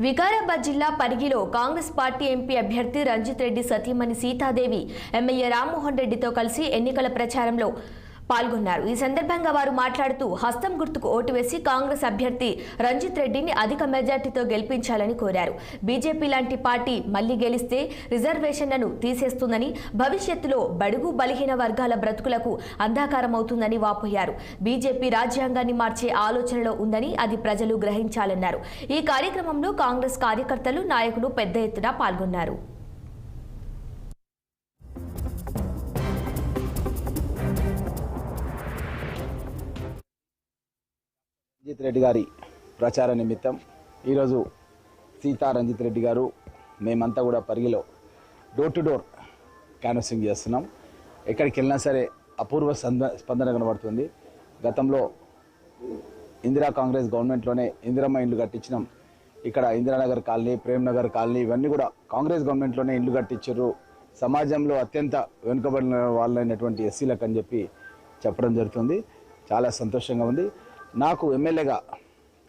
వికారాబాద్ జిల్లా పరిగిలో Congress party MP అభ్యర్థి రంజిత్ రెడ్డి సతీమణి సీతాదేవి ఎమ్మెల్యే రామ్మోహన్ రెడ్డితో కలిసి ఎన్నికల ప్రచారంలో పాల్గొన్నారు. ఈ సందర్భంగా వారు మాట్లాడుతూ హస్తం గుర్తుకు ఓటు వేసి కాంగ్రెస్ అభ్యర్థి రంజిత్ రెడ్డిని అధిక మెజార్టీతో గెలిపించాలని కోరారు. బీజేపీ లాంటి పార్టీ మళ్ళీ గెలిస్తే రిజర్వేషన్లను తీసేస్తుందని భవిష్యత్తులో బడుగు బలహీన వర్గాల బ్రతుకులకు అంధాకారమవుతుందని వాపోయారు. బీజేపీ రాజ్యాంగాన్ని మార్చే ఆలోచనలో ఉందని అది ప్రజలు గ్రహించాలన్నారు. ఈ కార్యక్రమంలో కాంగ్రెస్ కార్యకర్తలు నాయకులు పెద్ద ఎత్తున పాల్గొన్నారు. రంజిత్ రెడ్డి గారి ప్రచార నిమిత్తం ఈరోజు సీతా రంజిత్ రెడ్డి గారు మేమంతా కూడా పరిగిలో డోర్ టు డోర్ క్యాన్వసింగ్ చేస్తున్నాం. ఎక్కడికి వెళ్ళినా సరే అపూర్వ సంద స్పందన కనబడుతుంది. గతంలో ఇందిరా కాంగ్రెస్ గవర్నమెంట్లోనే ఇందిరమ్మ ఇండ్లు కట్టించినాం. ఇక్కడ ఇందిరానగర్ కాలనీ ప్రేమ్ నగర్ కాలనీ ఇవన్నీ కూడా కాంగ్రెస్ గవర్నమెంట్లోనే ఇండ్లు కట్టించారు. సమాజంలో అత్యంత వెనుకబడిన వాళ్ళైనటువంటి ఎస్సీలకు అని చెప్పి చెప్పడం జరుగుతుంది. చాలా సంతోషంగా ఉంది. నాకు ఎమ్మెల్యేగా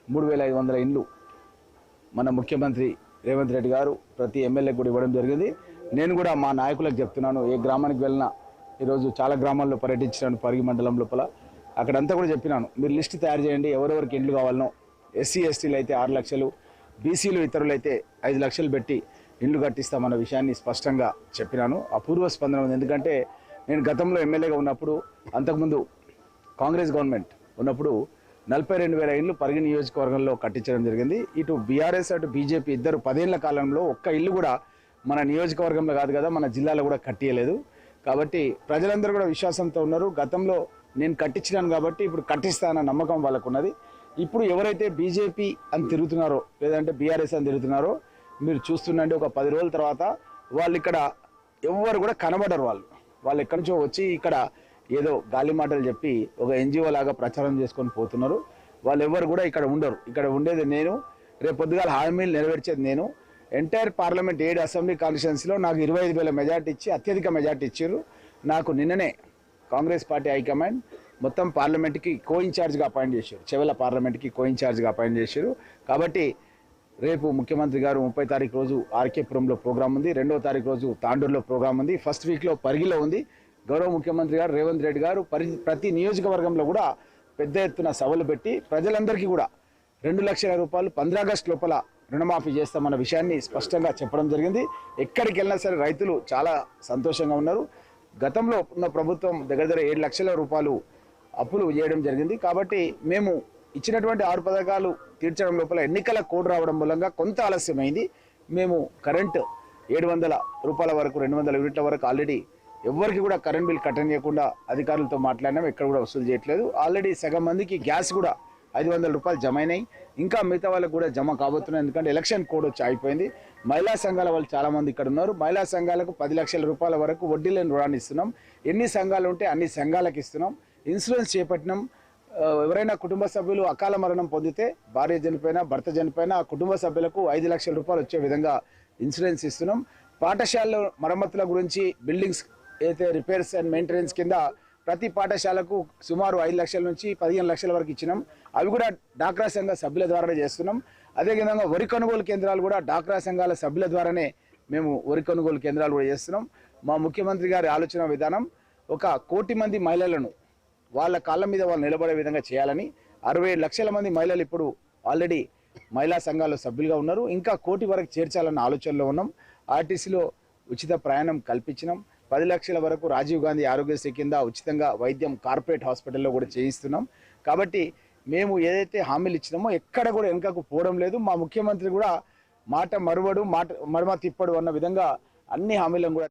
మూడు వేల ఐదు వందల ఇండ్లు మన ముఖ్యమంత్రి రేవంత్ రెడ్డి గారు ప్రతి ఎమ్మెల్యే కూడా ఇవ్వడం జరిగింది. నేను కూడా మా నాయకులకు చెప్తున్నాను ఏ గ్రామానికి వెళ్ళినా ఈరోజు చాలా గ్రామాల్లో పర్యటించినాను పరిగి మండలం లోపల. అక్కడంతా కూడా చెప్పినాను మీరు లిస్ట్ తయారు చేయండి ఎవరెవరికి ఇండ్లు కావాలనో. ఎస్సీ ఎస్టీలు అయితే ఆరు లక్షలు బీసీలు ఇతరులు అయితే ఐదు లక్షలు పెట్టి ఇండ్లు కట్టిస్తామన్న విషయాన్ని స్పష్టంగా చెప్పినాను. అపూర్వ స్పందన ఉంది. ఎందుకంటే నేను గతంలో ఎమ్మెల్యేగా ఉన్నప్పుడు అంతకుముందు కాంగ్రెస్ గవర్నమెంట్ ఉన్నప్పుడు నలభై రెండు వేల ఇల్లు పరిగి నియోజకవర్గంలో కట్టించడం జరిగింది. ఇటు బీఆర్ఎస్ అటు బీజేపీ ఇద్దరు పదేళ్ళ కాలంలో ఒక్క ఇల్లు కూడా మన నియోజకవర్గంలో కాదు కదా మన జిల్లాలో కూడా కట్టియలేదు. కాబట్టి ప్రజలందరూ కూడా విశ్వాసంతో ఉన్నారు. గతంలో నేను కట్టించినాను కాబట్టి ఇప్పుడు కట్టిస్తానన్న నమ్మకం వాళ్ళకు ఉన్నది ఇప్పుడు ఎవరైతే బీజేపీ అని తిరుగుతున్నారో లేదంటే బీఆర్ఎస్ అని తిరుగుతున్నారో మీరు చూస్తుండండి ఒక పది రోజుల తర్వాత వాళ్ళు ఇక్కడ ఎవరు కూడా కనబడరు వాళ్ళు. వాళ్ళు ఎక్కడి నుంచో వచ్చి ఇక్కడ ఏదో గాలి మాటలు చెప్పి ఒక ఎన్జిఓ లాగా ప్రచారం చేసుకొని పోతున్నారు. వాళ్ళు ఎవరు కూడా ఇక్కడ ఉండరు. ఇక్కడ ఉండేది నేను. రేపు పొద్దుగాల హామీలు నెరవేర్చేది నేను. ఎంటైర్ పార్లమెంట్ ఏడు అసెంబ్లీ కాన్స్టిట్యున్సీలో నాకు ఇరవై ఐదు వేల మెజార్టీ ఇచ్చి అత్యధిక మెజార్టీ ఇచ్చారు. నాకు నిన్ననే కాంగ్రెస్ పార్టీ హైకమాండ్ మొత్తం పార్లమెంట్కి కో ఇన్ఛార్జ్గా అపాయింట్ చేశారు. చెవెల పార్లమెంట్కి కో ఇన్ఛార్జ్గా అపాయింట్ చేశారు. కాబట్టి రేపు ముఖ్యమంత్రి గారు ముప్పై తారీఖు రోజు ఆర్కేపురంలో ప్రోగ్రామ్ ఉంది. రెండో తారీఖు రోజు తాండూరులో ప్రోగ్రామ్ ఉంది. ఫస్ట్ వీక్లో పరిగిలో ఉంది. గౌరవ ముఖ్యమంత్రి గారు రేవంత్ రెడ్డి గారు పరి ప్రతి నియోజకవర్గంలో కూడా పెద్ద ఎత్తున సభలు పెట్టి ప్రజలందరికీ కూడా రెండు లక్షల రూపాయలు పంద్రాగస్టు లోపల రుణమాఫీ చేస్తామన్న విషయాన్ని స్పష్టంగా చెప్పడం జరిగింది. ఎక్కడికి వెళ్ళినా సరే రైతులు చాలా సంతోషంగా ఉన్నారు. గతంలో ఉన్న ప్రభుత్వం దగ్గర దగ్గర ఏడు లక్షల రూపాయలు అప్పులు చేయడం జరిగింది. కాబట్టి మేము ఇచ్చినటువంటి ఆరు పథకాలు తీర్చడం లోపల ఎన్నికల కోడ్ రావడం మూలంగా కొంత ఆలస్యమైంది. మేము కరెంట్ ఏడు వందల రూపాయల వరకు రెండు వందల యూనిట్ల వరకు ఆల్రెడీ ఎవరికి కూడా కరెంట్ బిల్ కట్టనీయకుండా అధికారులతో మాట్లాడినాం ఎక్కడ కూడా వసూలు చేయట్లేదు. ఆల్రెడీ సగం మందికి గ్యాస్ కూడా ఐదు వందల రూపాయలు జమ అయినాయి. ఇంకా మిగతా వాళ్ళకు కూడా జమ కాబోతున్నాయి ఎందుకంటే ఎలక్షన్ కోడ్ వచ్చి అయిపోయింది మహిళా సంఘాల వాళ్ళు చాలామంది ఇక్కడ ఉన్నారు. మహిళా సంఘాలకు పది లక్షల రూపాయల వరకు వడ్డీ లేని రుణాన్ని ఇస్తున్నాం. ఎన్ని సంఘాలు ఉంటే అన్ని సంఘాలకు ఇస్తున్నాం. ఇన్సూరెన్స్ చేపట్టినాం. ఎవరైనా కుటుంబ సభ్యులు అకాల మరణం పొందితే భార్య చనిపోయినా భర్త చనిపోయినా ఆ కుటుంబ సభ్యులకు ఐదు లక్షల రూపాయలు వచ్చే విధంగా ఇన్సూరెన్స్ ఇస్తున్నాం. పాఠశాలలో మరమ్మతుల గురించి బిల్డింగ్స్ అయితే రిపేర్స్ అండ్ మెయింటెనెన్స్ కింద ప్రతి పాఠశాలకు సుమారు ఐదు లక్షల నుంచి పదిహేను లక్షల వరకు ఇచ్చినాం. అవి కూడా డాక్రా సంఘ సభ్యుల ద్వారానే చేస్తున్నాం. అదేవిధంగా వరి కొనుగోలు కేంద్రాలు కూడా డాక్రా సంఘాల సభ్యుల ద్వారానే మేము వరి కొనుగోలు కేంద్రాలు కూడా చేస్తున్నాం. మా ముఖ్యమంత్రి గారి ఆలోచన విధానం ఒక కోటి మంది మహిళలను వాళ్ళ కాళ్ళ మీద వాళ్ళు నిలబడే విధంగా చేయాలని అరవై లక్షల మంది మహిళలు ఇప్పుడు ఆల్రెడీ మహిళా సంఘాల్లో సభ్యులుగా ఉన్నారు. ఇంకా కోటి వరకు చేర్చాలన్న ఆలోచనలో ఉన్నాం. ఆర్టీసీలో ఉచిత ప్రయాణం కల్పించినాం. పది లక్షల వరకు రాజీవ్ గాంధీ ఆరోగ్యశ్రీ కింద ఉచితంగా వైద్యం కార్పొరేట్ హాస్పిటల్లో కూడా చేయిస్తున్నాం. కాబట్టి మేము ఏదైతే హామీలు ఇచ్చినామో ఎక్కడ కూడా వెనుకకు పోవడం లేదు. మా ముఖ్యమంత్రి కూడా మాట మరువడు మాట మరమ తిప్పడు అన్న విధంగా అన్ని హామీలను కూడా